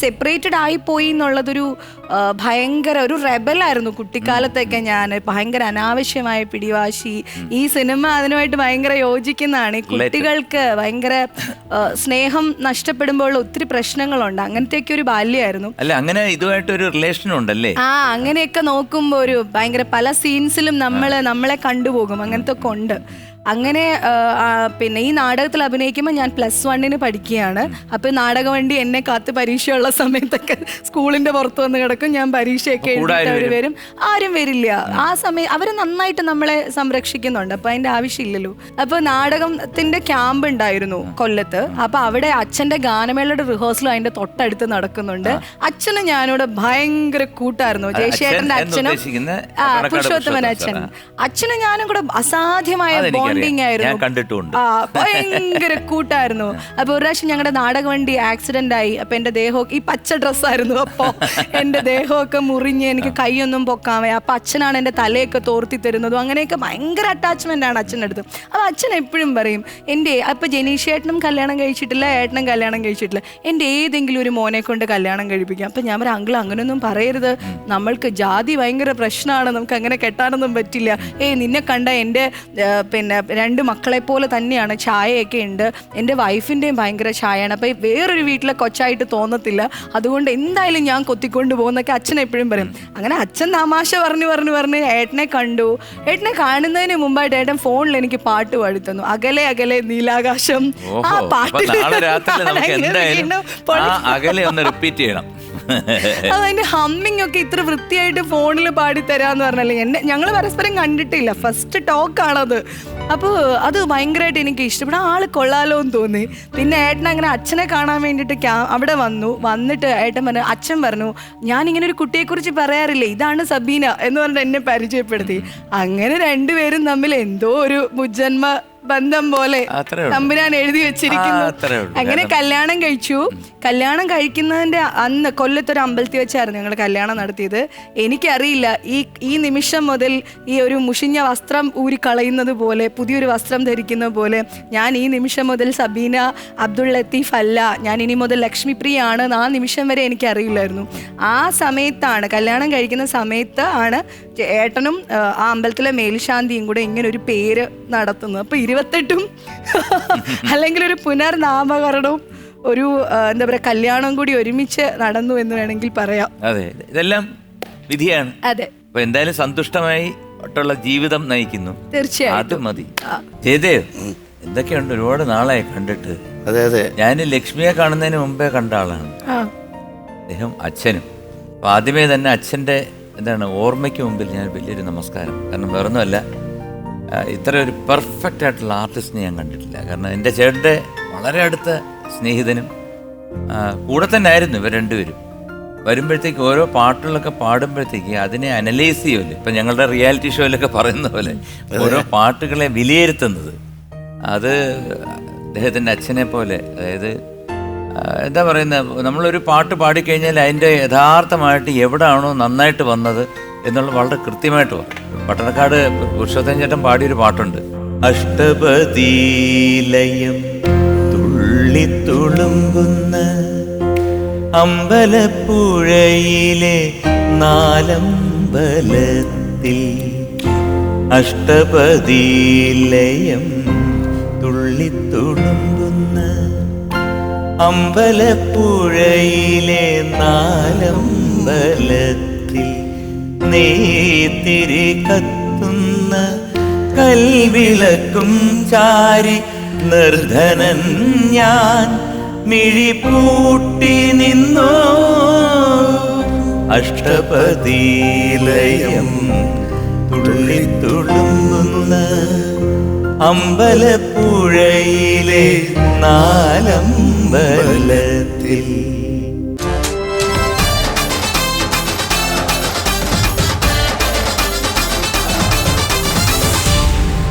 Separated ആയി പോയി എന്നുള്ളതൊരു ഭയങ്കര ഒരു റെബലായിരുന്നു കുട്ടിക്കാലത്തൊക്കെ ഞാൻ. ഭയങ്കര അനാവശ്യമായ പിടിവാശി. ഈ സിനിമ അതിനുമായിട്ട് ഭയങ്കര യോജിക്കുന്നതാണ്. ഈ കുട്ടികൾക്ക് ഭയങ്കര സ്നേഹം നഷ്ടപ്പെടുമ്പോൾ ഒത്തിരി പ്രശ്നങ്ങളുണ്ട്. അങ്ങനത്തെയൊക്കെ ഒരു ബാല്യമായിരുന്നു. അല്ല അങ്ങനെ ഇതുമായിട്ട് ഒരു റിലേഷൻ ഉണ്ടല്ലേ? ആ അങ്ങനെയൊക്കെ നോക്കുമ്പോൾ ഒരു ഭയങ്കര പല സീൻസിലും നമ്മൾ നമ്മളെ കണ്ടുപോകും. അങ്ങനത്തെ ഒക്കെ ഉണ്ട്. അങ്ങനെ പിന്നെ ഈ നാടകത്തിൽ അഭിനയിക്കുമ്പോൾ ഞാൻ പ്ലസ് വണ്ണിന് പഠിക്കുകയാണ്. അപ്പോൾ നാടകവണ്ടി എന്നെ കാത്ത് പരീക്ഷയുള്ള സമയത്തൊക്കെ സ്കൂളിന്റെ പുറത്ത് വന്ന് കിടക്കും. ഞാൻ പരീക്ഷയൊക്കെ എഴുതിയിട്ട് വരും. ആരും വരില്ല. ആ. സമയം അവർ നന്നായിട്ട് നമ്മളെ സംരക്ഷിക്കുന്നുണ്ട്. അപ്പോൾ അതിന്റെ ആവശ്യമില്ലല്ലോ. അപ്പോൾ നാടകത്തിന്റെ ക്യാമ്പ് ഉണ്ടായിരുന്നു കൊല്ലത്ത്. അപ്പോൾ അവിടെ അച്ഛന്റെ ഗാനമേളയുടെ റിഹേഴ്സലും അതിന്റെ തൊട്ടടുത്ത് നടക്കുന്നുണ്ട്. അച്ഛനും ഞാനോട് ഭയങ്കര കൂട്ടായിരുന്നു. ജയശേഖരന്റെ അച്ഛനും ആ പുരുഷോത്തമൻ അച്ഛൻ. അച്ഛനും. ഞാനും കൂടെ അസാധ്യമായ അതെനിക്കറിയാം. ബോണ്ടിങ് ആയിരുന്നു. കണ്ടിട്ടുമുണ്ട്. ഭയങ്കര കൂട്ടായിരുന്നു. അപ്പൊ ഒരു പ്രാവശ്യം ഞങ്ങളുടെ നാടക വണ്ടി ആക്സിഡന്റ് ആയി. അപ്പൊ എന്റെ ദേഹം ഈ പച്ച ഡ്രസ്സായിരുന്നു അപ്പൊ എന്റെ ദേഹമൊക്കെ മുറിഞ്ഞ് എനിക്ക് കൈയൊന്നും പൊക്കാൻ വയ്യ അപ്പൊ അച്ഛനാണ് എന്റെ തലയൊക്കെ തോർത്തി തരുന്നതും. അങ്ങനെയൊക്കെ ഭയങ്കര അറ്റാച്ച്മെന്റ് ആണ് അച്ഛന്റെ അടുത്ത്. അപ്പൊ അച്ഛൻ എപ്പോഴും പറയും എന്റെ അപ്പൊ ജനീഷ് ഏട്ടനും കല്യാണം കഴിച്ചിട്ടില്ല? ഏട്ടനും കല്യാണം കഴിച്ചിട്ടില്ല? എന്റെ ഏതെങ്കിലും ഒരു മോനെ കൊണ്ട് കല്യാണം കഴിപ്പിക്കാം. അപ്പൊ ഞാൻ പറയാം അങ്കിൾ അങ്ങനെയൊന്നും പറയരുത്. നമ്മൾക്ക് ജാതി ഭയങ്കര പ്രശ്നമാണ്. നമുക്ക് അങ്ങനെ കെട്ടാനൊന്നും പറ്റില്ല. ഏയ് നിന്നെ കണ്ട എന്റെ പിന്നെ രണ്ട് മക്കളെ പോലെ തന്നെയാണ് ചായയൊക്കെ ഉണ്ട്. എന്റെ വൈഫിന്റെയും ഭയങ്കര ചായയാണ് അപ്പം വേറൊരു വീട്ടിലെ കൊച്ചായിട്ട് തോന്നത്തില്ല. അതുകൊണ്ട് എന്തായാലും ഞാൻ കൊത്തിക്കൊണ്ട് പോകുന്നൊക്കെ അച്ഛൻ എപ്പോഴും പറയും. അങ്ങനെ അച്ഛൻ തമാശ പറഞ്ഞു പറഞ്ഞു പറഞ്ഞ് ഏട്ടനെ കണ്ടു. ഏട്ടനെ കാണുന്നതിന് മുമ്പായിട്ട് ഏട്ടൻ ഫോണിൽ എനിക്ക് പാട്ട് പാടി തന്നു അകലെ അകലെ നീലാകാശം. ആ പാട്ട് അകലെ ഒന്ന് റിപ്പീറ്റ് ചെയ്യണം. അതിന്റെ ഹമ്മിങ് ഒക്കെ ഇത്ര വൃത്തിയായിട്ട് ഫോണിൽ പാടി തരാന്ന് പറഞ്ഞല്ലേ? എന്നെ ഞങ്ങൾ പരസ്പരം കണ്ടിട്ടില്ല. ഫസ്റ്റ് ടോക്ക് ആണത്. അപ്പോൾ അത് ഭയങ്കരമായിട്ട് എനിക്ക് ഇഷ്ടപ്പെട്ട. ആൾ കൊള്ളാലോ എന്ന് തോന്നി. പിന്നെ ഏട്ടൻ അങ്ങനെ അച്ഛനെ കാണാൻ വേണ്ടിട്ട് ക്യാ- അവിടെ വന്നു. വന്നിട്ട് ഏട്ടൻ പറഞ്ഞു അച്ഛൻ പറഞ്ഞു ഞാൻ ഇങ്ങനെ ഒരു കുട്ടിയെക്കുറിച്ച് പറയാറില്ലേ? ഇതാണ് സബീന എന്ന് പറഞ്ഞിട്ട് എന്നെ പരിചയപ്പെടുത്തി. അങ്ങനെ രണ്ടുപേരും തമ്മിൽ എന്തോ ഒരു മുജ്ജന്മ ബന്ധം പോലെ. തമ്പുരാൻ എഴുതി വെച്ചിരിക്കുന്നു. അങ്ങനെ കല്യാണം കഴിച്ചു. കല്യാണം കഴിക്കുന്നതിന്റെ അന്ന് കൊല്ലത്തൊരു അമ്പലത്തിൽ വെച്ചായിരുന്നു ഞങ്ങൾ കല്യാണം നടത്തിയത്. എനിക്കറിയില്ല ഈ ഈ നിമിഷം മുതൽ ഈ ഒരു മുഷിഞ്ഞ വസ്ത്രം ഊരി കളയുന്നത് പോലെ പുതിയൊരു വസ്ത്രം ധരിക്കുന്ന പോലെ ഞാൻ ഈ നിമിഷം മുതൽ സബീന അബ്ദുൾ ലത്തീഫ് അല്ല. ഞാൻ ഇനി മുതൽ ലക്ഷ്മിപ്രിയ ആണ് ആ നിമിഷം വരെ എനിക്ക് അറിയില്ലായിരുന്നു ആ സമയത്താണ് കല്യാണം കഴിക്കുന്ന സമയത്ത് ആണ് ഏട്ടനും ആ, അമ്പലത്തിലെ മേൽശാന്തിയും കൂടെ ഇങ്ങനെ ഒരു പേര് നടത്തുന്നത്. അപ്പൊ ഇരുപത്തെട്ടും അല്ലെങ്കിൽ ഒരു പുനർനാമകരണവും ഒരു എന്താ പറയുക കല്യാണം കൂടി ഒരുമിച്ച് നടന്നു എന്ന് വേണമെങ്കിൽ പറയാം. അതെ ഇതെല്ലാം വിധിയാണ്. അതെ. അപ്പൊ എന്തായാലും സന്തുഷ്ടമായി ഒട്ടുള്ള ജീവിതം നയിക്കുന്നു. തീർച്ചയായിട്ടും. അത് മതി. ജയദേവ് എന്തൊക്കെയുണ്ട്? ഒരുപാട് നാളായി കണ്ടിട്ട്. അതെ അതെ. ഞാൻ ലക്ഷ്മിയെ കാണുന്നതിന് മുമ്പേ കണ്ട ആളാണ്. ആ. അദ്ദേഹം അച്ഛനും. അപ്പൊ ആദ്യമേ തന്നെ അച്ഛന്റെ എന്താണ് ഓർമ്മയ്ക്ക് മുമ്പിൽ ഞാൻ വലിയൊരു നമസ്കാരം. കാരണം വേറൊന്നുമല്ല. ഇത്ര ഒരു പെർഫെക്റ്റ് ആയിട്ടുള്ള ആർട്ടിസ്റ്റിനെ ഞാൻ കണ്ടിട്ടില്ല. കാരണം എന്റെ ചേട്ടന്റെ വളരെ അടുത്ത സ്നേഹിതനും കൂടെ തന്നെ ആയിരുന്നു ഇവർ രണ്ടുപേരും. വരുമ്പോഴത്തേക്ക് ഓരോ പാട്ടുകളൊക്കെ പാടുമ്പോഴത്തേക്ക് അതിനെ അനലൈസ് ചെയ്യുമല്ലോ ഇപ്പം ഞങ്ങളുടെ റിയാലിറ്റി ഷോയിലൊക്കെ പറയുന്ന പോലെ ഓരോ പാട്ടുകളെ വിലയിരുത്തുന്നത്. അത് അദ്ദേഹത്തിന്റെ അച്ഛനെ പോലെ അതായത് എന്താ പറയുന്നത്? നമ്മളൊരു പാട്ട് പാടിക്കഴിഞ്ഞാൽ അതിന്റെ യഥാർത്ഥമായിട്ട് എവിടെയാണോ നന്നായിട്ട് വന്നത് എന്നുള്ളത് വളരെ കൃത്യമായിട്ട് പറയും പട്ടണക്കാട് പുരുഷോത്തം ചേട്ടൻ പാടിയൊരു പാട്ടുണ്ട്. അഷ്ടപതിലയം തുള്ളിത്തുളുമ്പുന്ന അമ്പലപ്പുഴയിലെ നാലമ്പലത്തിൽ അഷ്ടപതിലയം തുള്ളിത്തുളുമ്പുന്ന അമ്പലപ്പുഴയിലെ നാലമ്പലത്തിൽ നെയ്ത്തിരി കത്തുന്ന കൽവിളക്കും ചാരി നിർധനൻ ഞാൻ മിഴിപ്പൂട്ടി നിന്നോ. അഷ്ടപതിലയം തുള്ളിത്തുളുമ്പുന്ന അമ്പലപ്പുഴയിലെ നാലമ്പലത്തിൽ